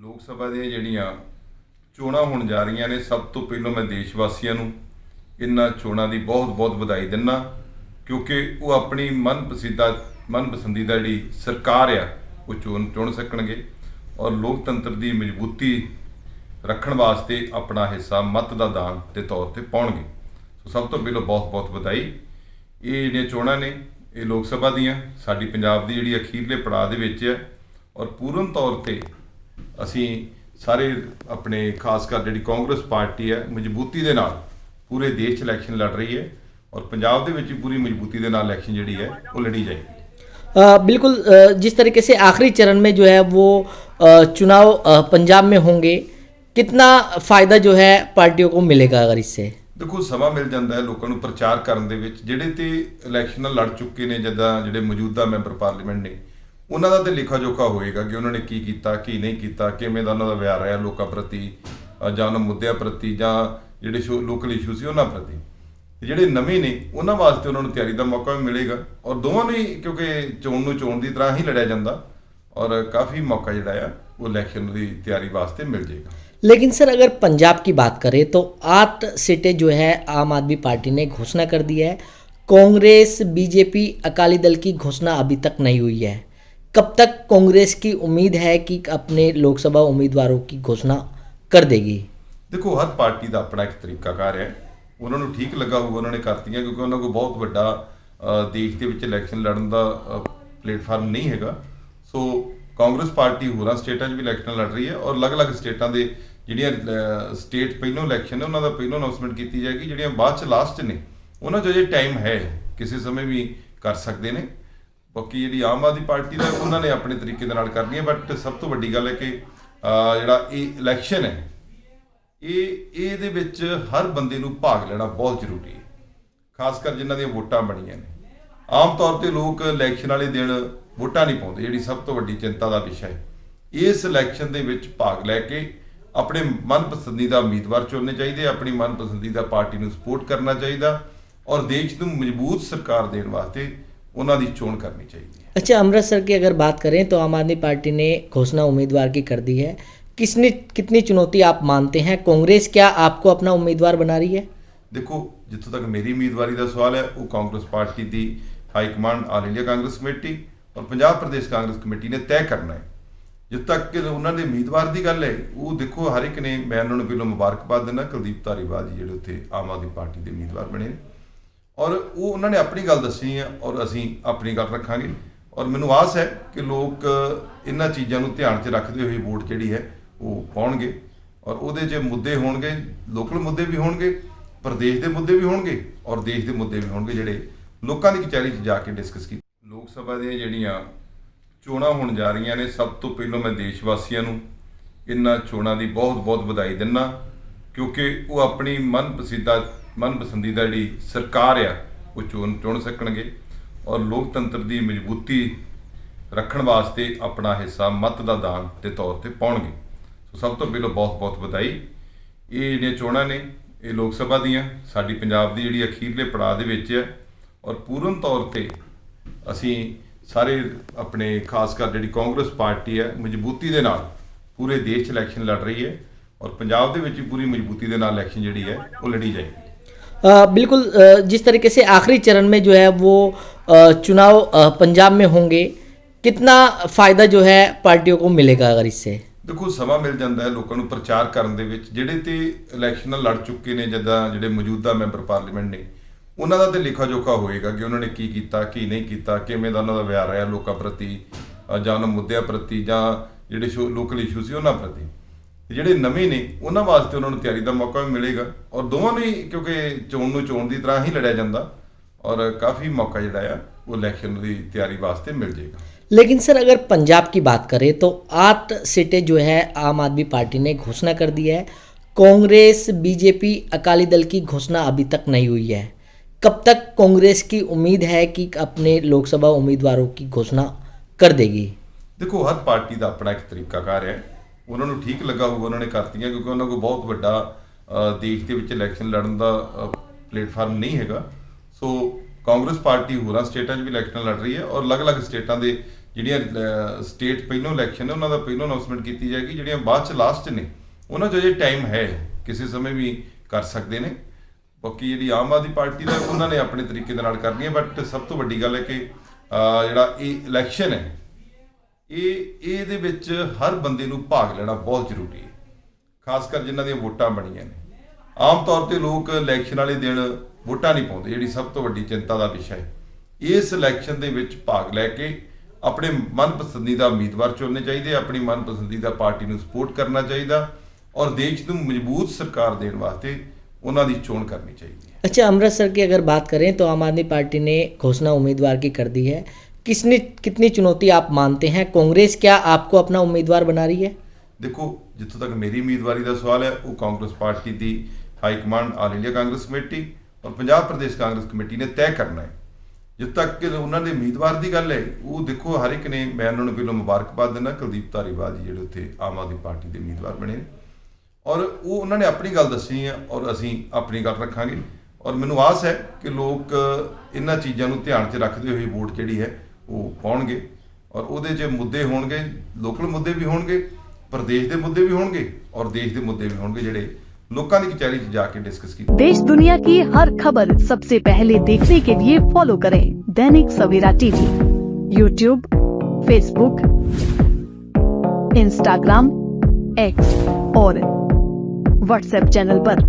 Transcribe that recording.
ਲੋਕ ਸਭਾ ਦੀਆਂ ਜਿਹੜੀਆਂ ਚੋਣਾਂ ਹੋਣ ਜਾ ਰਹੀਆਂ ਨੇ, ਸਭ ਤੋਂ ਪਹਿਲਾਂ ਮੈਂ ਦੇਸ਼ ਵਾਸੀਆਂ ਨੂੰ ਇਹਨਾਂ ਚੋਣਾਂ ਦੀ ਬਹੁਤ-ਬਹੁਤ ਵਧਾਈ ਦਿੰਦਾ, ਕਿਉਂਕਿ ਉਹ ਆਪਣੀ ਮਨਪਸੰਦੀਦਾ ਮਨਪਸੰਦੀਦਾ ਜਿਹੜੀ ਸਰਕਾਰ ਆ, ਉਹ ਚੋਣ, ਚੁਣ ਸਕਣਗੇ ਔਰ ਲੋਕਤੰਤਰ ਦੀ ਮਜ਼ਬੂਤੀ ਰੱਖਣ ਵਾਸਤੇ ਆਪਣਾ ਹਿੱਸਾ ਮਤ ਦਾ ਦਾਨ ਦੇ ਤੌਰ ਤੇ ਪਾਉਣਗੇ। ਸੋ ਸਭ ਤੋਂ ਪਹਿਲਾਂ ਬਹੁਤ-ਬਹੁਤ ਵਧਾਈ। ਇਹ ਜਿਹੜੀਆਂ ਚੋਣਾਂ ਨੇ, ਇਹ ਲੋਕ ਸਭਾ ਦੀਆਂ, ਸਾਡੀ ਪੰਜਾਬ ਦੀ ਜਿਹੜੀ ਅਖੀਰਲੇ ਪੜਾਅ ਦੇ ਵਿੱਚ ਹੈ ਔਰ ਪੂਰਨ ਤੌਰ ਤੇ ਅਸੀਂ ਸਾਰੇ ਆਪਣੇ ਖਾਸ ਕਰ ਜਿਹੜੀ ਕਾਂਗਰਸ ਪਾਰਟੀ ਹੈ ਮਜ਼ਬੂਤੀ ਦੇ ਨਾਲ ਪੂਰੇ ਦੇਸ਼ 'ਚ ਇਲੈਕਸ਼ਨ ਲੜ ਰਹੀ ਹੈ ਔਰ ਪੰਜਾਬ ਦੇ ਵਿੱਚ ਵੀ ਪੂਰੀ ਮਜ਼ਬੂਤੀ ਦੇ ਨਾਲ ਇਲੈਕਸ਼ਨ ਜਿਹੜੀ ਹੈ ਉਹ ਲੜੀ ਜਾਏਗੀ अ, बिल्कुल अ, जिस तरीके से आखिरी चरण में जो है वो अ, चुनाव अ, पंजाब में होंगे कितना फ़ायदा जो है पार्टियों को मिलेगा अगर इससे ਦੇਖੋ ਸਮਾਂ ਮਿਲ ਜਾਂਦਾ ਹੈ ਲੋਕਾਂ ਨੂੰ ਪ੍ਰਚਾਰ ਕਰਨ ਦੇ ਵਿੱਚ ਜਿਹੜੇ ਤੇ ਇਲੈਕਸ਼ਨਾਂ ਲੜ ਚੁੱਕੇ ਨੇ ਜਦਾਂ ਜਿਹੜੇ ਮੌਜੂਦਾ ਮੈਂਬਰ ਪਾਰਲੀਮੈਂਟ ਨੇ ਉਹਨਾਂ ਦਾ ਤੇ ਲਿਖਾ ਜੋਖਾ ਹੋਏਗਾ ਕਿ ਉਹਨਾਂ ਨੇ ਕੀ ਕੀਤਾ ਕੀ ਨਹੀਂ ਕੀਤਾ ਕਿਵੇਂ ਦਾ ਉਹਨਾਂ ਦਾ ਵਿਹਾਰ ਰਿਹਾ ਲੋਕਾਂ ਪ੍ਰਤੀ ਅ, ਜਾਂ ਉਹਨਾਂ ਮੁੱਦਿਆਂ ਪ੍ਰਤੀ ਜਾਂ ਜਿਹੜੇ ਲੋਕਲ ਇਸ਼ੂ ਸੀ ਉਹਨਾਂ ਪ੍ਰਤੀ ਤੇ ਜਿਹੜੇ ਨਵੇਂ ਨੇ ਉਹਨਾਂ ਵਾਸਤੇ ਉਹਨਾਂ ਨੂੰ ਤਿਆਰੀ ਦਾ ਮੌਕਾ ਵੀ ਮਿਲੇਗਾ ਔਰ ਦੋਵਾਂ ਨੂੰ ਹੀ ਕਿਉਂਕਿ ਚੋਣ ਨੂੰ ਚੋਣ ਦੀ ਤਰ੍ਹਾਂ ਹੀ ਲੜਿਆ ਜਾਂਦਾ ਔਰ ਕਾਫੀ ਮੌਕਾ ਜਿਹੜਾ ਆ ਉਹ ਇਲੈਕਸ਼ਨ ਦੀ ਤਿਆਰੀ ਵਾਸਤੇ ਮਿਲ ਜਾਏਗਾ लेकिन सर अगर पंजाब की बात करें तो आठ सीटें जो है आम आदमी पार्टी ने घोषणा कर दी है कांग्रेस बीजेपी अकाली दल की घोषणा अभी तक नहीं हुई है कब तक कांग्रेस की उम्मीद है कि अपने लोकसभा उम्मीदवारों की घोषणा कर देगी ਦੇਖੋ ਹਰ ਪਾਰਟੀ ਦਾ ਆਪਣਾ ਇੱਕ ਤਰੀਕਾਕਾਰ ਹੈ ਉਹਨਾਂ ਨੂੰ ਠੀਕ ਲੱਗਾ ਹੋਊਗਾ ਉਹਨਾਂ ਨੇ ਕਰਤੀਆਂ ਕਿਉਂਕਿ ਉਹਨਾਂ ਕੋਲ ਬਹੁਤ ਵੱਡਾ ਅ, ਦੇਸ਼ ਦੇ ਵਿੱਚ ਇਲੈਕਸ਼ਨ ਲੜਨ ਦਾ ਪਲੇਟਫਾਰਮ ਨਹੀਂ ਹੈਗਾ ਸੋ ਕਾਂਗਰਸ ਪਾਰਟੀ ਹੋਰਾਂ ਸਟੇਟਾਂ 'ਚ ਵੀ ਇਲੈਕਸ਼ਨ ਲੜ ਰਹੀ ਹੈ ਔਰ ਅਲੱਗ-ਅਲੱਗ ਸਟੇਟਾਂ ਦੇ ਜਿਹੜੀਆਂ ਸਟੇਟ ਪਹਿਲੋਂ ਇਲੈਕਸ਼ਨ ਨੇ ਉਹਨਾਂ ਦਾ ਪਹਿਲੋਂ ਅਨਾਉਂਸਮੈਂਟ ਕੀਤੀ ਜਾਏਗੀ ਜਿਹੜੀਆਂ ਬਾਅਦ 'ਚ ਲਾਸਟ 'ਚ ਨੇ ਉਹਨਾਂ 'ਚ ਅਜੇ ਟਾਈਮ ਹੈ ਕਿਸੇ ਸਮੇਂ ਵੀ ਕਰ ਸਕਦੇ ਨੇ ਬਾਕੀ ਜਿਹੜੀ ਆਮ ਆਦਮੀ ਪਾਰਟੀ ਦਾ, ਉਹਨਾਂ ਨੇ ਆਪਣੇ ਤਰੀਕੇ ਦੇ ਨਾਲ ਕਰਨੀ ਹੈ ਬਟ ਸਭ ਤੋਂ ਵੱਡੀ ਗੱਲ ਹੈ ਕਿ ਜਿਹੜਾ ਇਹ ਇਲੈਕਸ਼ਨ ਹੈ, ਇਹ, ਇਹਦੇ ਵਿੱਚ ਹਰ ਬੰਦੇ ਨੂੰ ਭਾਗ ਲੈਣਾ ਬਹੁਤ ਜ਼ਰੂਰੀ ਹੈ। ਖਾਸ ਕਰ ਜਿਨ੍ਹਾਂ ਦੀਆਂ ਵੋਟਾਂ ਬਣੀਆਂ ਨੇ। ਆਮ ਤੌਰ ਤੇ ਲੋਕ ਇਲੈਕਸ਼ਨ ਵਾਲੇ ਦਿਨ ਵੋਟਾਂ ਨਹੀਂ ਪਾਉਂਦੇ, ਜਿਹੜੀ ਸਭ ਤੋਂ ਵੱਡੀ ਚਿੰਤਾ ਦਾ ਵਿਸ਼ਾ ਹੈ। ਇਸ ਇਲੈਕਸ਼ਨ ਦੇ ਵਿੱਚ ਭਾਗ ਲੈ ਕੇ ਆਪਣੇ ਮਨਪਸੰਦੀਦਾ ਉਮੀਦਵਾਰ ਚੁਣਨੇ ਚਾਹੀਦੇ, ਆਪਣੀ ਮਨਪਸੰਦੀਦਾ ਪਾਰਟੀ ਨੂੰ ਸਪੋਰਟ ਕਰਨਾ ਚਾਹੀਦਾ ਔਰ ਦੇਸ਼ ਨੂੰ ਮਜ਼ਬੂਤ ਸਰਕਾਰ ਦੇਣ ਵਾਸਤੇ ਉਹਨਾਂ ਦੀ ਚੋਣ ਕਰਨੀ ਚਾਹੀਦੀ ਹੈ अच्छा अमृतसर की अगर बात करें तो आम आदमी पार्टी ने घोषणा उम्मीदवार की कर दी है किसने कितनी चुनौती आप मानते हैं कांग्रेस क्या आपको अपना उम्मीदवार बना रही है ਦੇਖੋ ਜਿੱਥੋਂ ਤੱਕ ਮੇਰੀ ਉਮੀਦਵਾਰੀ ਦਾ ਸਵਾਲ ਹੈ ਉਹ ਕਾਂਗਰਸ ਪਾਰਟੀ ਦੀ high command All India Congress Committee ਔਰ ਪੰਜਾਬ ਪ੍ਰਦੇਸ਼ ਕਾਂਗਰਸ ਕਮੇਟੀ ਨੇ ਤੈਅ ਕਰਨਾ ਹੈ ਜਦ ਤੱਕ ਕਿ ਉਹਨਾਂ ਦੇ ਉਮੀਦਵਾਰ ਦੀ ਗੱਲ ਹੈ ਉਹ ਦੇਖੋ ਹਰ ਇੱਕ ਨੇ ਮੈਂ ਉਹਨਾਂ ਨੂੰ ਪਹਿਲਾਂ ਮੁਬਾਰਕਬਾਦ ਦਿੰਦਾ ਕੁਲਦੀਪ ਧਾਰੀਵਾਲ ਜੀ ਜਿਹੜੇ ਉੱਥੇ ਆਮ ਆਦਮੀ ਪਾਰਟੀ ਦੇ ਉਮੀਦਵਾਰ ਬਣੇ ਨੇ ਔਰ ਉਹ ਉਹਨਾਂ ਨੇ ਆਪਣੀ ਗੱਲ ਦੱਸੀ ਹੈ ਔਰ ਅਸੀਂ ਆਪਣੀ ਗੱਲ ਰੱਖਾਂਗੇ। ਔਰ ਮੈਨੂੰ ਆਸ ਹੈ ਕਿ ਲੋਕ ਇਹਨਾਂ ਚੀਜ਼ਾਂ ਨੂੰ ਧਿਆਨ 'ਚ ਰੱਖਦੇ ਹੋਏ ਵੋਟ ਜਿਹੜੀ ਹੈ ਉਹ ਪਾਉਣਗੇ। ਔਰ ਉਹਦੇ 'ਚ ਮੁੱਦੇ ਹੋਣਗੇ, ਲੋਕਲ ਮੁੱਦੇ ਵੀ ਹੋਣਗੇ, ਪ੍ਰਦੇਸ਼ ਦੇ ਮੁੱਦੇ ਵੀ ਹੋਣਗੇ ਔਰ ਦੇਸ਼ ਦੇ ਮੁੱਦੇ ਵੀ ਹੋਣਗੇ ਜਿਹੜੇ ਲੋਕਾਂ ਦੀ ਕਚਹਿਰੀ 'ਚ ਜਾ ਕੇ ਡਿਸਕਸ ਕੀਤੇ। ਲੋਕ ਸਭਾ ਦੀਆਂ ਜਿਹੜੀਆਂ ਚੋਣਾਂ ਹੋਣ ਜਾ ਰਹੀਆਂ ਨੇ, ਸਭ ਤੋਂ ਪਹਿਲਾਂ ਮੈਂ ਦੇਸ਼ ਵਾਸੀਆਂ ਨੂੰ ਇਹਨਾਂ ਚੋਣਾਂ ਦੀ ਬਹੁਤ-ਬਹੁਤ ਵਧਾਈ ਦਿੰਦਾ ਕਿਉਂਕਿ ਉਹ ਆਪਣੀ ਮਨਪਸੰਦੀਦਾ ਮਨਪਸੰਦੀਦਾ ਜਿਹੜੀ ਸਰਕਾਰ ਆ, ਉਹ ਚੋਣ ਚੁਣ ਸਕਣਗੇ ਔਰ ਲੋਕਤੰਤਰ ਦੀ ਮਜ਼ਬੂਤੀ ਰੱਖਣ ਵਾਸਤੇ ਆਪਣਾ ਹਿੱਸਾ ਮਤ ਦਾ ਦਾਨ ਦੇ ਤੌਰ ਤੇ ਪਾਉਣਗੇ। ਸੋ ਸਭ ਤੋਂ ਪਹਿਲਾਂ ਬਹੁਤ-ਬਹੁਤ ਵਧਾਈ। ਇਹ ਜਿਹੜੀਆਂ ਚੋਣਾਂ ਨੇ, ਇਹ ਲੋਕ ਸਭਾ ਦੀਆਂ, ਸਾਡੀ ਪੰਜਾਬ ਦੀ ਜਿਹੜੀ ਅਖੀਰਲੇ ਪੜਾਅ ਦੇ ਵਿੱਚ ਹੈ ਔਰ ਪੂਰਨ ਤੌਰ ਤੇ ਅਸੀਂ ਸਾਰੇ ਆਪਣੇ ਖਾਸ ਕਰ ਜਿਹੜੀ ਕਾਂਗਰਸ ਪਾਰਟੀ ਹੈ ਮਜ਼ਬੂਤੀ ਦੇ ਨਾਲ ਪੂਰੇ ਦੇਸ਼ 'ਚ ਇਲੈਕਸ਼ਨ ਲੜ ਰਹੀ ਹੈ ਔਰ ਪੰਜਾਬ ਦੇ ਵਿੱਚ ਵੀ ਪੂਰੀ ਮਜ਼ਬੂਤੀ ਦੇ ਨਾਲ ਇਲੈਕਸ਼ਨ ਜਿਹੜੀ ਹੈ, ਉਹ ਲੜੀ ਜਾਏਗੀ। बिल्कुल अ, जिस तरीके से आखिरी चरण में जो है वो अ, चुनाव अ, पंजाब में होंगे कितना फ़ायदा जो है पार्टियों को मिलेगा अगर इससे ਦੇਖੋ ਸਮਾਂ ਮਿਲ ਜਾਂਦਾ ਹੈ ਲੋਕਾਂ ਨੂੰ ਪ੍ਰਚਾਰ ਕਰਨ ਦੇ ਵਿੱਚ ਜਿਹੜੇ ਤੇ ਇਲੈਕਸ਼ਨਾਂ ਲੜ ਚੁੱਕੇ ਨੇ ਜਦਾਂ ਜਿਹੜੇ ਮੌਜੂਦਾ ਮੈਂਬਰ ਪਾਰਲੀਮੈਂਟ ਨੇ ਉਹਨਾਂ ਦਾ ਤੇ ਲਿਖਾ ਜੋਖਾ ਹੋਏਗਾ ਕਿ ਉਹਨਾਂ ਨੇ ਕੀ ਕੀਤਾ ਕੀ ਨਹੀਂ ਕੀਤਾ ਕਿਵੇਂ ਦਾ ਉਹਨਾਂ ਦਾ ਵਿਹਾਰ ਰਿਹਾ ਲੋਕਾਂ ਪ੍ਰਤੀ ਅ, ਜਾਂ ਉਹਨਾਂ ਮੁੱਦਿਆਂ ਪ੍ਰਤੀ ਜਾਂ ਜਿਹੜੇ ਲੋਕਲ ਇਸ਼ੂ ਸੀ ਉਹਨਾਂ ਪ੍ਰਤੀ ਤੇ ਜਿਹੜੇ ਨਵੇਂ ਨੇ ਉਹਨਾਂ ਵਾਸਤੇ ਉਹਨਾਂ ਨੂੰ ਤਿਆਰੀ ਦਾ ਮੌਕਾ ਵੀ ਮਿਲੇਗਾ ਔਰ ਦੋਵਾਂ ਨੂੰ ਹੀ ਕਿਉਂਕਿ ਚੋਣ ਨੂੰ ਚੋਣ ਦੀ ਤਰ੍ਹਾਂ ਹੀ ਲੜਿਆ ਜਾਂਦਾ ਔਰ ਕਾਫੀ ਮੌਕਾ ਜਿਹੜਾ ਆ ਉਹ ਇਲੈਕਸ਼ਨ ਦੀ ਤਿਆਰੀ ਵਾਸਤੇ ਮਿਲ ਜਾਏਗਾ लेकिन सर अगर पंजाब की बात करें तो आठ सीटें जो है आम आदमी पार्टी ने घोषणा कर दी है कांग्रेस बीजेपी अकाली दल की घोषणा अभी तक नहीं हुई है कब तक कांग्रेस की उम्मीद है कि अपने लोकसभा उम्मीदवारों की घोषणा कर देगी ਦੇਖੋ ਹਰ ਪਾਰਟੀ ਦਾ ਆਪਣਾ ਇੱਕ ਤਰੀਕਾਕਾਰ ਹੈ ਉਹਨਾਂ ਨੂੰ ਠੀਕ ਲੱਗਾ ਹੋਊਗਾ, ਉਹਨਾਂ ਨੇ ਕਰਤੀਆਂ, ਕਿਉਂਕਿ ਉਹਨਾਂ ਕੋਲ ਬਹੁਤ ਵੱਡਾ ਦੇਸ਼ ਦੇ ਵਿੱਚ ਇਲੈਕਸ਼ਨ ਲੜਨ ਦਾ ਪਲੇਟਫਾਰਮ ਨਹੀਂ ਹੈਗਾ। ਸੋ ਕਾਂਗਰਸ ਪਾਰਟੀ ਹੋਰਾਂ ਸਟੇਟਾਂ 'ਚ ਵੀ ਇਲੈਕਸ਼ਨ ਲੜ ਰਹੀ ਹੈ ਔਰ ਅਲੱਗ-ਅਲੱਗ ਸਟੇਟਾਂ ਦੇ ਜਿਹੜੀਆਂ ਸਟੇਟ ਪਹਿਲੋਂ ਇਲੈਕਸ਼ਨ ਨੇ, ਉਹਨਾਂ ਦਾ ਪਹਿਲੋਂ ਅਨਾਉਂਸਮੈਂਟ ਕੀਤੀ ਜਾਏਗੀ, ਜਿਹੜੀਆਂ ਬਾਅਦ ਚ ਲਾਸਟ 'ਚ ਨੇ। ਉਹਨਾਂ 'ਚ ਅਜੇ ਟਾਈਮ ਹੈ, ਕਿਸੇ ਸਮੇਂ ਵੀ ਕਰ ਸਕਦੇ ਨੇ। ਬਾਕੀ ਜਿਹੜੀ ਆਮ ਆਦਮੀ ਪਾਰਟੀ ਦਾ, ਉਹਨਾਂ ਨੇ ਆਪਣੇ ਤਰੀਕੇ ਦੇ ਨਾਲ ਕਰਨੀ ਹੈ ਬਟ ਸਭ ਤੋਂ ਵੱਡੀ ਗੱਲ ਹੈ ਕਿ ਜਿਹੜਾ ਇਹ ਇਲੈਕਸ਼ਨ ਹੈ ਇਹ ਇਹਦੇ ਵਿੱਚ ਹਰ ਬੰਦੇ ਨੂੰ ਭਾਗ ਲੈਣਾ ਬਹੁਤ ਜ਼ਰੂਰੀ ਹੈ ਖਾਸ ਕਰ ਜਿਨ੍ਹਾਂ ਦੀਆਂ ਵੋਟਾਂ ਬਣੀਆਂ ਨੇ ਆਮ ਤੌਰ ਤੇ ਲੋਕ ਇਲੈਕਸ਼ਨ ਵਾਲੇ ਦਿਨ ਵੋਟਾਂ ਨਹੀਂ ਪਾਉਂਦੇ ਜਿਹੜੀ ਸਭ ਤੋਂ ਵੱਡੀ ਚਿੰਤਾ ਦਾ ਵਿਸ਼ਾ ਹੈ ਇਸ ਇਲੈਕਸ਼ਨ ਦੇ ਵਿੱਚ ਭਾਗ ਲੈ ਕੇ ਆਪਣੇ ਮਨਪਸੰਦੀਦਾ ਉਮੀਦਵਾਰ ਚੁਣਨੇ ਚਾਹੀਦੇ ਆਪਣੀ ਮਨਪਸੰਦੀਦਾ ਪਾਰਟੀ ਨੂੰ ਸਪੋਰਟ ਕਰਨਾ ਚਾਹੀਦਾ ਔਰ ਦੇਸ਼ ਨੂੰ ਮਜ਼ਬੂਤ ਸਰਕਾਰ ਦੇਣ ਵਾਸਤੇ ਉਹਨਾਂ ਦੀ ਚੋਣ ਕਰਨੀ ਚਾਹੀਦੀ ਹੈ अच्छा अमृतसर की अगर बात करें तो आम आदमी पार्टी ने घोषणा उम्मीदवार की कर दी है किसने कितनी चुनौती आप मानते हैं कांग्रेस क्या आपको अपना उम्मीदवार बना रही है ਦੇਖੋ ਜਿੱਥੋਂ ਤੱਕ ਮੇਰੀ ਉਮੀਦਵਾਰੀ ਦਾ ਸਵਾਲ ਹੈ ਉਹ ਕਾਂਗਰਸ ਪਾਰਟੀ ਦੀ high command All India Congress Committee ਔਰ ਪੰਜਾਬ ਪ੍ਰਦੇਸ਼ ਕਾਂਗਰਸ ਕਮੇਟੀ ਨੇ ਤੈਅ ਕਰਨਾ ਹੈ ਜਿੱਦ ਤੱਕ ਕਿ ਉਹਨਾਂ ਦੇ ਉਮੀਦਵਾਰ ਦੀ ਗੱਲ ਹੈ ਉਹ ਦੇਖੋ ਹਰ ਇੱਕ ਨੇ ਮੈਂ ਉਹਨਾਂ ਨੂੰ ਪਹਿਲਾਂ ਮੁਬਾਰਕਬਾਦ ਦਿੰਦਾ ਕੁਲਦੀਪ ਧਾਰੀਵਾਲ ਜੀ ਜਿਹੜੇ ਉੱਥੇ ਆਮ ਆਦਮੀ ਪਾਰਟੀ ਦੇ ਉਮੀਦਵਾਰ ਬਣੇ ਨੇ ਔਰ ਉਹ ਉਹਨਾਂ ਨੇ ਆਪਣੀ ਗੱਲ ਦੱਸੀ ਹੈ ਔਰ ਅਸੀਂ ਆਪਣੀ ਗੱਲ ਰੱਖਾਂਗੇ ਔਰ ਮੈਨੂੰ ਆਸ ਹੈ ਕਿ ਲੋਕ ਇਹਨਾਂ ਚੀਜ਼ਾਂ ਨੂੰ ਧਿਆਨ 'ਚ ਰੱਖਦੇ ਹੋਏ ਵੋਟ ਜਿਹੜੀ ਹੈ ਉਹ ਪਾਉਣਗੇ ਔਰ ਉਹਦੇ 'ਚ ਮੁੱਦੇ ਹੋਣਗੇ ਲੋਕਲ ਮੁੱਦੇ ਵੀ ਹੋਣਗੇ ਪ੍ਰਦੇਸ਼ ਦੇ ਮੁੱਦੇ ਵੀ ਹੋਣਗੇ ਔਰ ਦੇਸ਼ ਦੇ ਮੁੱਦੇ ਵੀ ਹੋਣਗੇ ਜਿਹੜੇ ਲੋਕਾਂ ਦੀ ਕਚਹਿਰੀ 'ਚ ਜਾ ਕੇ ਡਿਸਕਸ ਕੀਤੇ देश दुनिया की हर खबर सबसे पहले देखने के लिए फॉलो करें Dainik Savera TV YouTube Facebook Instagram X और व्हाट्सएप चैनल पर।